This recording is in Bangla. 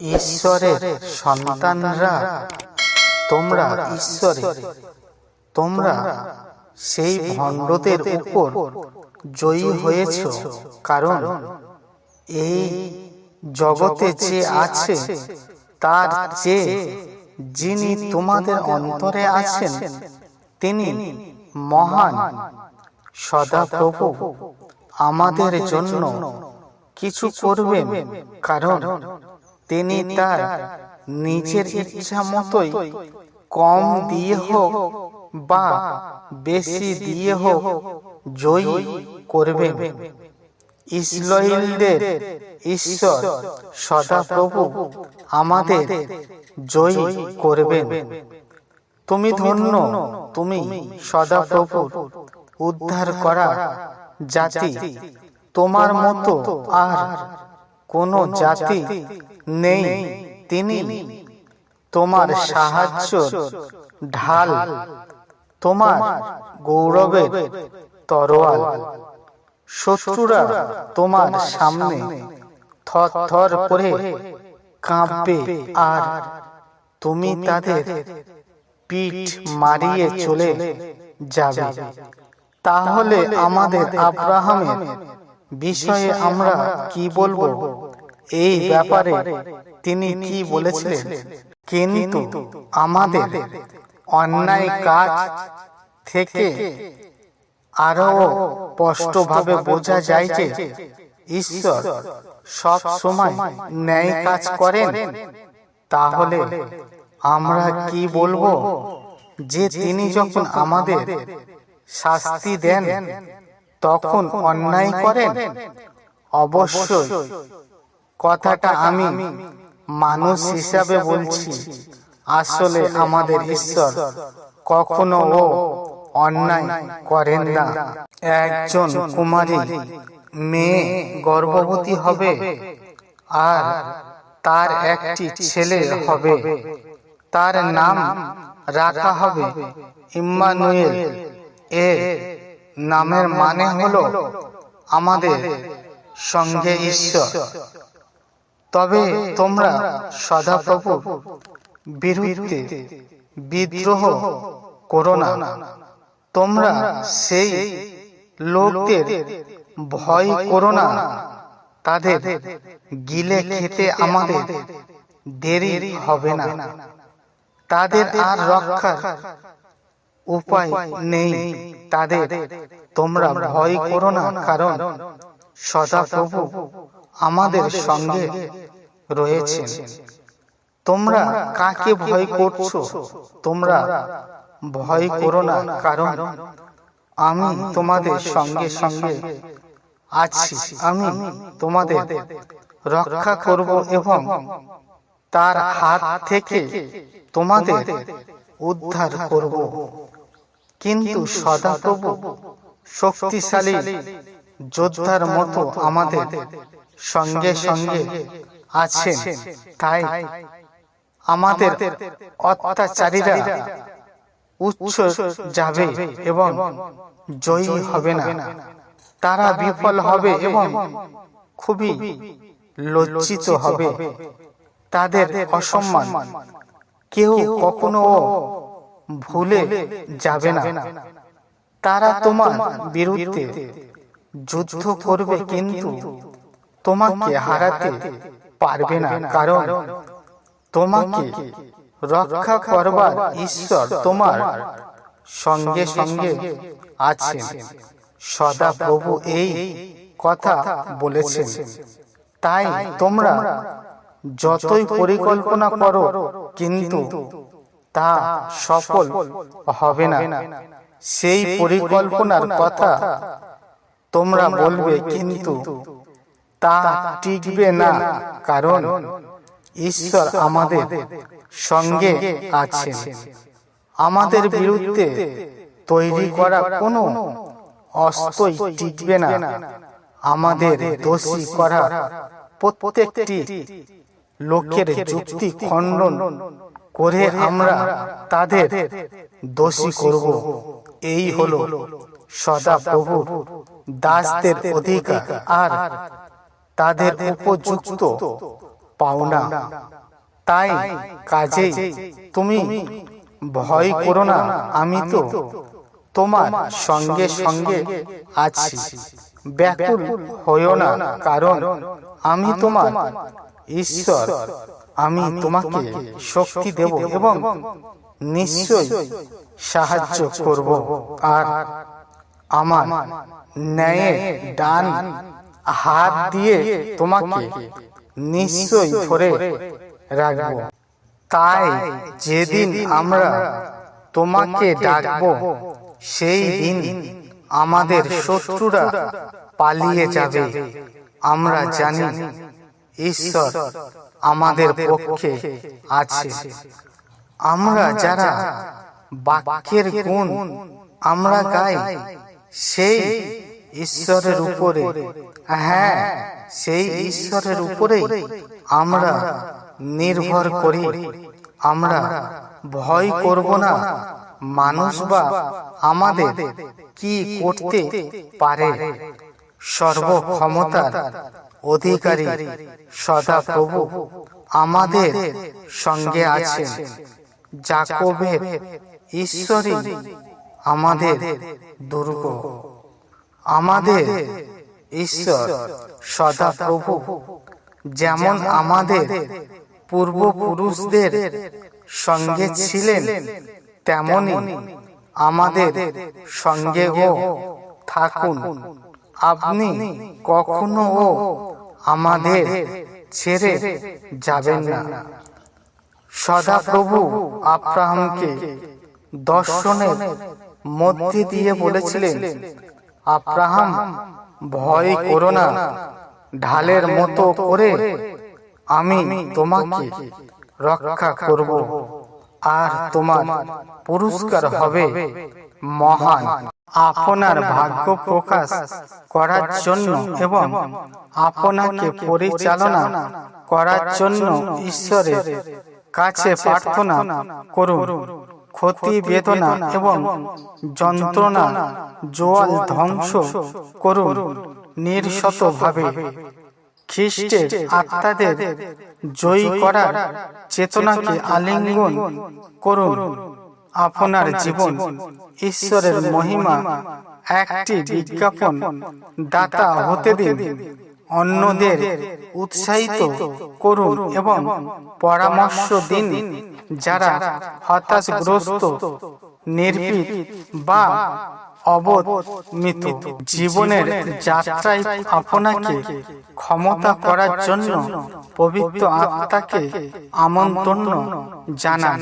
ঈশ্বরের সন্তানরা, তোমরা ঈশ্বরের। তোমরা সেই ভণ্ডদের উপর জয়ী হয়েছ, কারণ এই জগতে যে আছে, তার যে যিনি তোমাদের অন্তরে আছেন, তিনি মহান, সদাপ্রভু। আমাদের জন্য কিছু করবেন, কারণ তিনি তার নিজের ইচ্ছা মতোই কম দিয়ে হোক বা বেশি দিয়ে হোক জয়ী করবেন। ইসরায়েলদের ঈশ্বর সদাপ্রভু আমাদের জয়ী করবেন। তুমি ধন্য তুমি সদাপ্রভু উদ্ধার করা জাতি। তোমার মতো আর কোন জাতি নেই। তিনি তোমার সাহায্য ঢাল তোমার গৌরবের তরোয়াল। শত্রুরা তোমার সামনে থর থর করে কাঁপবে। আর তুমি তাদের পিঠ মারিয়ে চলে যাবে। তাহলে আমাদের আব্রাহামের বিষয়ে আমরা কি বলব? এই ব্যাপারে তিনি কি বলেছিলেন? কিন্তু আমাদের অন্যায় কাজ থেকে আরও স্পষ্টভাবে বোঝা যায় যে ঈশ্বর সব সময় ন্যায় কাজ করেন। তাহলে আমরা কি বলব? যে তিনি যখন আমাদের শাস্তি দেন তখন অন্যায় করেন? অবশ্যই। কথাটা আমি মানুষ হিসাবে বলছি। আসলে আমাদের ঈশ্বর কখনো ও অন্যায় করেন না। একজন কুমারী মেয়ে গর্ভবতী হবে আর তার একটি ছেলে হবে। তার নাম রাখা হবে ইম্মানুয়েল। এ নামের মানে হলো আমাদের সঙ্গে ঈশ্বর। তবে তোমরা সদাপ্রভু বিরুদ্ধে বিদ্রোহ করো না। তোমরা সেই লোকদের ভয় করো না। তাদের গিলে খেতে আমাদের দেরি হবে না। তাদের আর রক্ষার উপায় নেই তাদের। তোমরা ভয় করো না, কারণ সদাপ্রভু আমাদের সঙ্গে রয়েছে তোমরা কাকে ভয় করছ? তোমরা ভয় করো না, কারণ আমি তোমাদের সঙ্গে সঙ্গে আছি। আমি তোমাদের রক্ষা করব এবং তার হাত থেকে তোমাদের উদ্ধার করব। কিন্তু সদাপ্রভু শক্তিশালী যোদ্ধার মতো আমাদের সঙ্গে সঙ্গে আছেন। তাই আমাদের অত্যাচারীরা উচ্চ যাবে এবং জয়ী হবে না। তারা বিফল হবে এবং খুবই লজ্জিত হবে। তাদের অসম্মান কেউ কখনো ভুলে যাবে না। তারা তোমার বিরুদ্ধে যুদ্ধ করবে কিন্তু তোমাকে হারাতে পারবে না, কারণ তোমাকে রক্ষা করবার ঈশ্বর তোমার সঙ্গে সঙ্গে আছেন। সদা প্রভু এই কথা বলেছেন। তাই তোমরা যতই পরিকল্পনা করো, কিন্তু তা সফল হবে না। সেই পরিকল্পনার কথা তোমরা বলবে কিন্তু তা টিকবে না কারণ ঈশ্বর আমাদের সঙ্গে আছেন। আমাদের বিরুদ্ধে তৈরি করা কোনো অস্ত্রই টিকবে না। আমাদের দোষী করা প্রত্যেকটি লোকের যুক্তি খণ্ডন। করে আমরা তাদের দোষী করব। এই হলো সদা প্রভুর দাসদের অধিকার আর তাদের উপযুক্ত পাও না তাই কাজে তুমি ভয় করো না, আমি তো তোমার সঙ্গে সঙ্গে আছি। ব্যাকুল হইও না, কারণ আমি তোমার ঈশ্বর। আমি তোমাকে শক্তি দেব এবং নিশ্চয় সাহায্য করব। আর আমার ন্যায়ের ডান হাত দিয়ে তোমাকে নিশ্চয় ধরে রাখব। তাই যেদিন আমরা তোমাকে ডাকব সেই দিন আমাদের শত্রুরা পালিয়ে যাবে। আমরা জানি ঈশ্বর আমাদের পক্ষে আছে। আমরা যারা বাক্যের গুণ আমরা গাই সেই ঈশ্বরের উপরে। হ্যাঁ সেই ঈশ্বরের উপরে আমরা নির্ভর করি। আমরা ভয় করব না। মানুষ বা আমাদের কি করতে পারে? সর্বক্ষমতার অধিকারী সদা প্রভু আমাদের সঙ্গে আছেন। জাকবের ঈশ্বরই আমাদের দুর্গ। আমাদের ঈশ্বর সদা প্রভু যেমন আমাদের পূর্বপুরুষদের সঙ্গে ছিলেন, তেমনি আমাদের সঙ্গেও থাকুন। আপনি কখনো আমাদের ছেড়ে যাবেন না। সদাপ্রভু আব্রাহামকে দর্শনের মধ্যে দিয়ে বলেছিলেন আব্রাহাম ভয় করো না। ঢালের মতো করে আমি তোমাকে রক্ষা করব। আর তোমার পুরস্কার হবে মহান। আপনার ভাগ্য প্রকাশ করার জন্য এবং আপনাকে পরিচালনা করার জন্য ঈশ্বরের কাছে প্রার্থনা করুন। ক্ষতি, বেদনা এবং যন্ত্রণা, জোয়াল ধ্বংস করুন। নির্শতভাবে খ্রিস্টের আত্মাদের জয়ী করার চেতনাকে আলিঙ্গন করুন। আপনার জীবন ঈশ্বরের মহিমা একটি বিজ্ঞাপন দাতা হতে দিন। অন্যদের উৎসাহিত করুন এবং পরামর্শ দিন যারা হতাশগ্রস্ত নির্ভীক বা অবমিত জীবনের যাত্রায় আপনাকে ক্ষমতা করার জন্য পবিত্র আত্মাকে আমন্ত্রণ জানান।